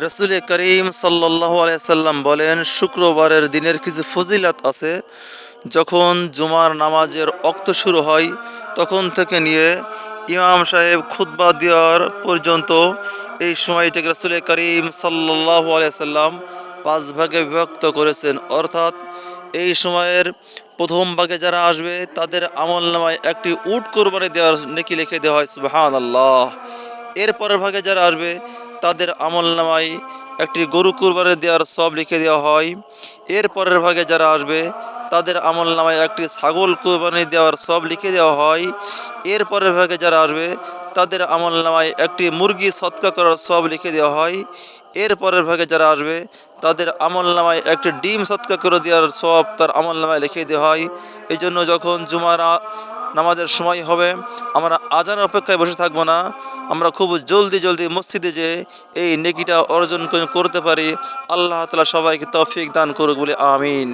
রসুল করিম সাল্লাহ আলাইসাল্লাম বলেন, শুক্রবারের দিনের কিছু ফজিলাত আছে। যখন জুমার নামাজের অক্ত শুরু হয়, তখন থেকে নিয়ে ইমাম সাহেব খুতবা দেওয়ার পর্যন্ত এই সময়টাকে রসুল করিম সাল্লাহ আলাইসাল্লাম পাঁচ ভাগে বিভক্ত করেছেন। অর্থাৎ এই সময়ের প্রথম ভাগে যারা আসবে, তাদের আমল নামায় একটি উট কোরবানি দেওয়ার নেকি লিখে দেওয়া হয় সুবাহান আল্লাহ এর পরের ভাগে যারা আসবে তাদের আমল নামায় একটি গরু কুরবানি দেওয়ার সব লিখে দেওয়া হয়। এর পরের ভাগে যারা আসবে, তাদের আমল নামায় একটি ছাগল কুরবানি দেওয়ার সব লিখে দেওয়া হয়। এর পরের ভাগে যারা আসবে, তাদের আমল নামায় একটি মুরগি সৎকা করার সব লিখে দেওয়া হয়। এর পরের ভাগে যারা আসবে, তাদের আমল নামায় একটি ডিম সৎকা করে দেওয়ার সব তার আমল নামায় লিখে দেওয়া হয়। এই জন্য যখন জুমার নামাজের সময় হবে, আমরা আজানের অপেক্ষায় বসে থাকব না। আমরা খুব জলদি জলদি মসজিদে যে এই নেকিটা অর্জন করতে পারি, আল্লাহ তালা সবাইকে তফিক দান করুক বলে আমিন।